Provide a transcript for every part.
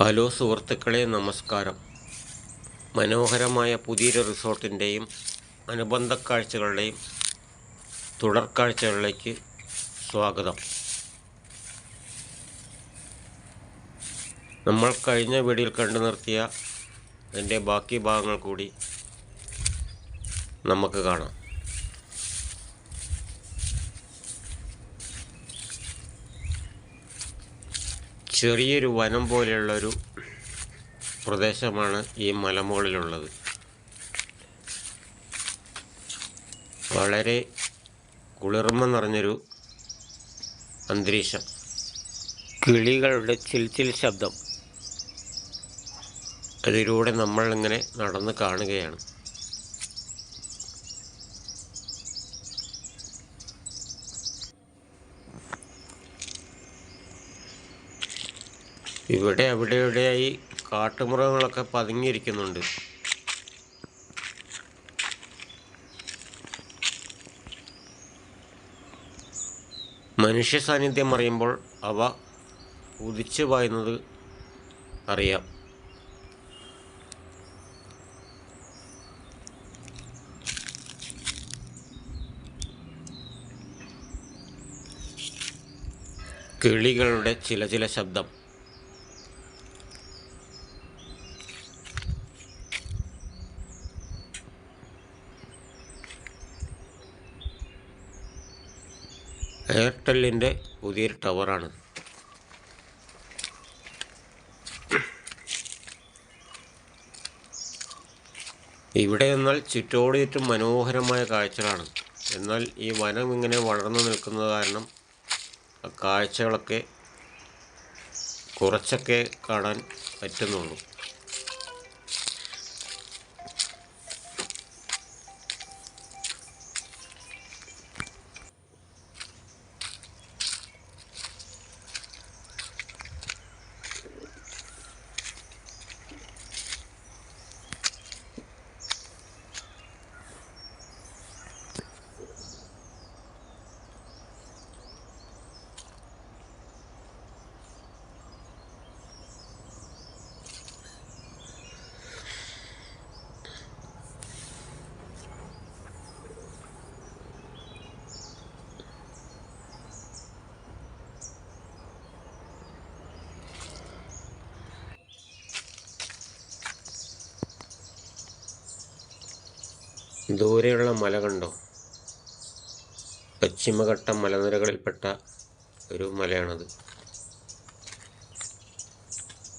Hello സുഹൃത്തുക്കളെ നമസ്കാരം. മനോഹരമായ പുതിയൊരു റിസോർട്ടിന്റെയും അനുബന്ധ കാഴ്ചകളുടെയും തുടർ കാഴ്ചകളിലേക്ക് സ്വാഗതം. നമ്മൾ കഴിഞ്ഞ വീഡിയോയിൽ കണ്ടു നിർത്തിയ അതിന്റെ ബാക്കി ഭാഗങ്ങൾ കൂടി നമുക്ക് കാണാം. ചെറിയൊരു വനം പോലെയുള്ളൊരു പ്രദേശമാണ് ഈ മലമുകളിലുള്ളത്. വളരെ കുളിർമ നിറഞ്ഞൊരു അന്തരീക്ഷം. കിളികളുടെ ചിൽച്ചിൽ ശബ്ദം. അതിലൂടെ നമ്മളിങ്ങനെ നടന്ന് കാണുകയാണ്. ഇവിടെ അവിടെ ഇവിടെയായി കാട്ടുമൃഗങ്ങളൊക്കെ പതുങ്ങിയിരിക്കുന്നുണ്ട്. മനുഷ്യ സാന്നിധ്യം അറിയുമ്പോൾ അവ ഉദിച്ചു പായുന്നത് അറിയാം. കിളികളുടെ ചില ചില ശബ്ദം. എയർടെല്ലിന്റെ പുതിയൊരു ടവറാണ്. ഇവിടെ എന്നാൽ ചുറ്റോട് ചുറ്റും മനോഹരമായ കാഴ്ചകളാണ്. എന്നാൽ ഈ വനം ഇങ്ങനെ വളർന്നു നിൽക്കുന്നത് കാരണം ആ കാഴ്ചകളൊക്കെ കുറച്ചൊക്കെ കാണാൻ പറ്റുന്നുള്ളൂ. ദൂരെയുള്ള മല കണ്ടോ? പശ്ചിമഘട്ട മലനിരകളിൽപ്പെട്ട ഒരു മലയാണത്.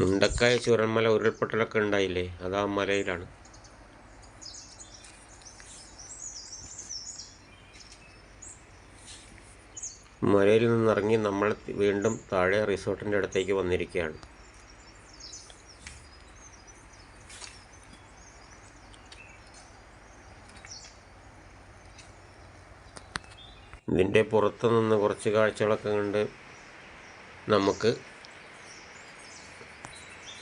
മുണ്ടക്കായ ചുരന്മല ഉരുൾപൊട്ടലൊക്കെ ഉണ്ടായില്ലേ? അത് ആ മലയിലാണ്. മലയിൽ നിന്നിറങ്ങി നമ്മൾ വീണ്ടും താഴെ റിസോർട്ടിന്റെ അടുത്തേക്ക് വന്നിരിക്കുകയാണ്. ഇതിന്റെ പുറത്ത് നിന്ന് കുറച്ച് കാഴ്ചകളൊക്കെ കണ്ട് നമുക്ക്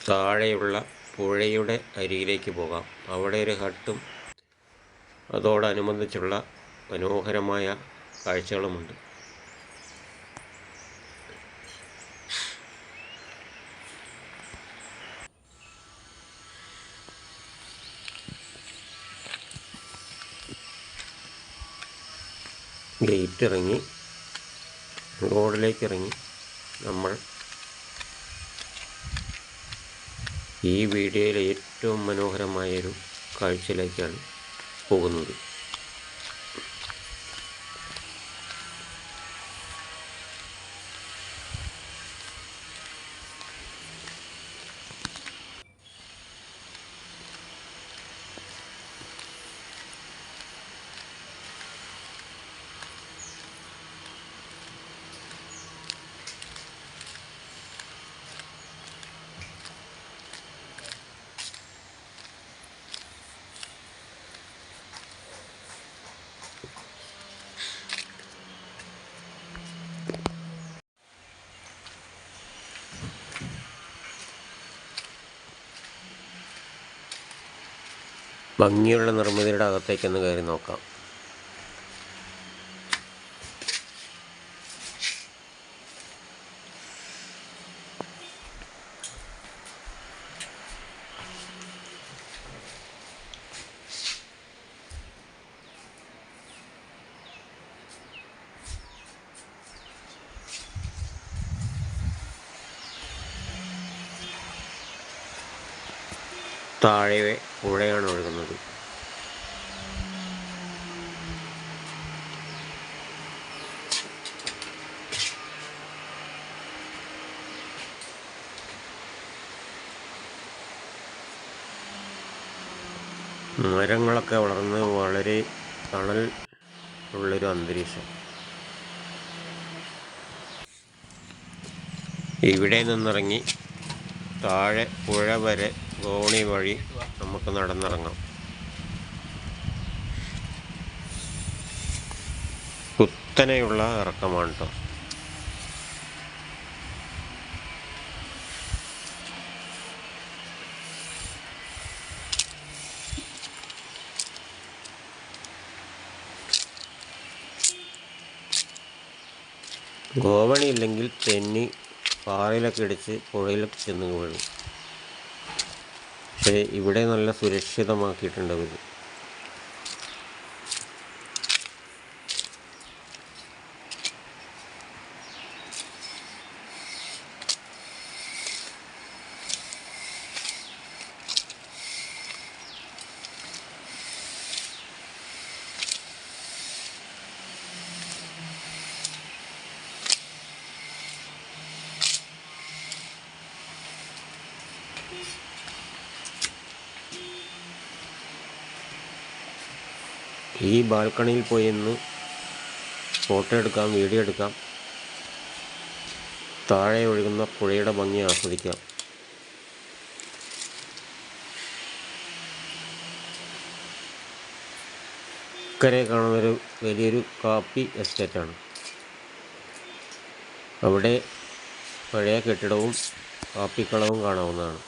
താഴെയുള്ള പുഴയുടെ അരികിലേക്ക് പോകാം. അവിടെ ഒരു ഹട്ടും അതോടനുബന്ധിച്ചുള്ള മനോഹരമായ കാഴ്ചകളുമുണ്ട്. ഗേറ്റ് ഇറങ്ങി റോഡിലേക്ക് ഇറങ്ങി നമ്മൾ ഈ വീഡിയോയിൽ ഏറ്റവും മനോഹരമായൊരു കാഴ്ചയിലേക്കാണ് പോകുന്നത്. ഭംഗിയുള്ള നിർമ്മിതിയുടെ അകത്തേക്കൊന്ന് കയറി നോക്കാം. താഴെ പുഴയാണ് ഒഴുകുന്നത്. മരങ്ങളൊക്കെ വളർന്ന് വളരെ തണൽ ഉള്ളൊരു അന്തരീക്ഷം. ഇവിടെ നിന്നിറങ്ങി താഴെ പുഴ വരെ ഗോണി വഴി നമുക്ക് നടന്നിറങ്ങാം. കുത്തനെയുള്ള ഇറക്കമാണ് കേട്ടോ ഗോവണി ഇല്ലെങ്കിൽ തെന്നി പാറയിലൊക്കെ ഇടിച്ച് പുഴയിലൊക്കെ ചെന്ന് വീഴും. പക്ഷേ ഇവിടെ നല്ല സുരക്ഷിതമാക്കിയിട്ടുണ്ട് ഈ ബാൽക്കണിയിൽ പോയി ഇന്ന് ഫോട്ടോ എടുക്കാം വീഡിയോ എടുക്കാം. താഴെ ഒഴുകുന്ന പുഴയുടെ ഭംഗി ആസ്വദിക്കാം. ഇക്കരെ കാണുന്നൊരു വലിയൊരു കാപ്പി എസ്റ്റേറ്റാണ് അവിടെ പഴയ കെട്ടിടവും കാപ്പിക്കളവും കാണാവുന്നതാണ്.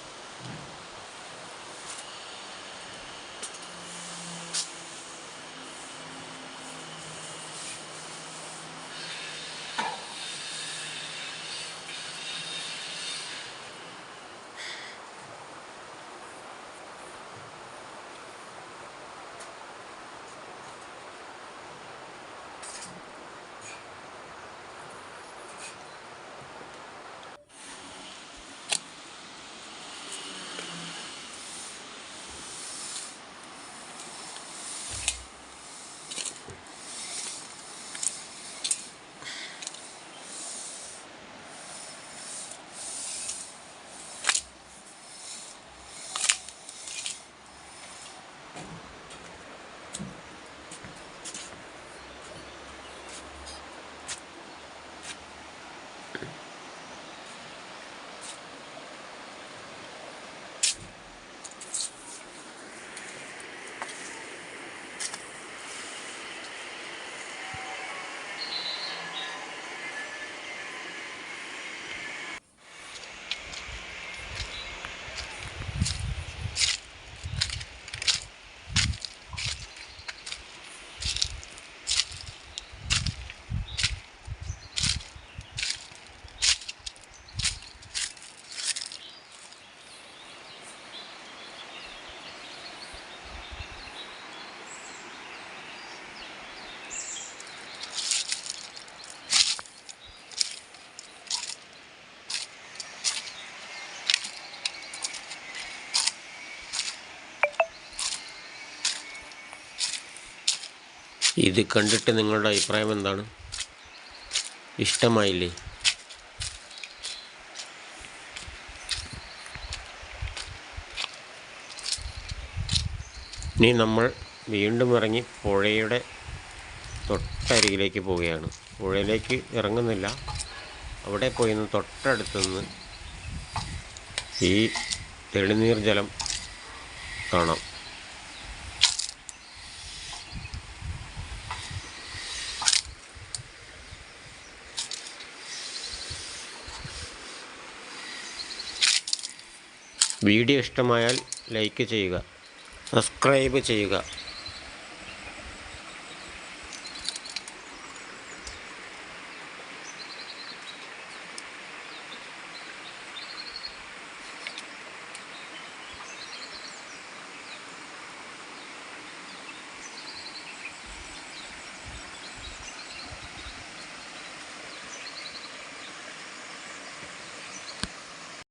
ഇത് കണ്ടിട്ട് നിങ്ങളുടെ അഭിപ്രായം എന്താണ്? ഇഷ്ടമായില്ലേ? ഇനി നമ്മൾ വീണ്ടും ഇറങ്ങി പുഴയുടെ തൊട്ടരികിലേക്ക് പോവുകയാണ്. പുഴയിലേക്ക് ഇറങ്ങുന്നില്ല. അവിടെ പോയി നിന്ന് തൊട്ടടുത്ത് നിന്ന് ഈ തെളിനീർ ജലം കാണാം. വീഡിയോ ഇഷ്ടമായാൽ ലൈക്ക് ചെയ്യുക സബ്സ്ക്രൈബ് ചെയ്യുക.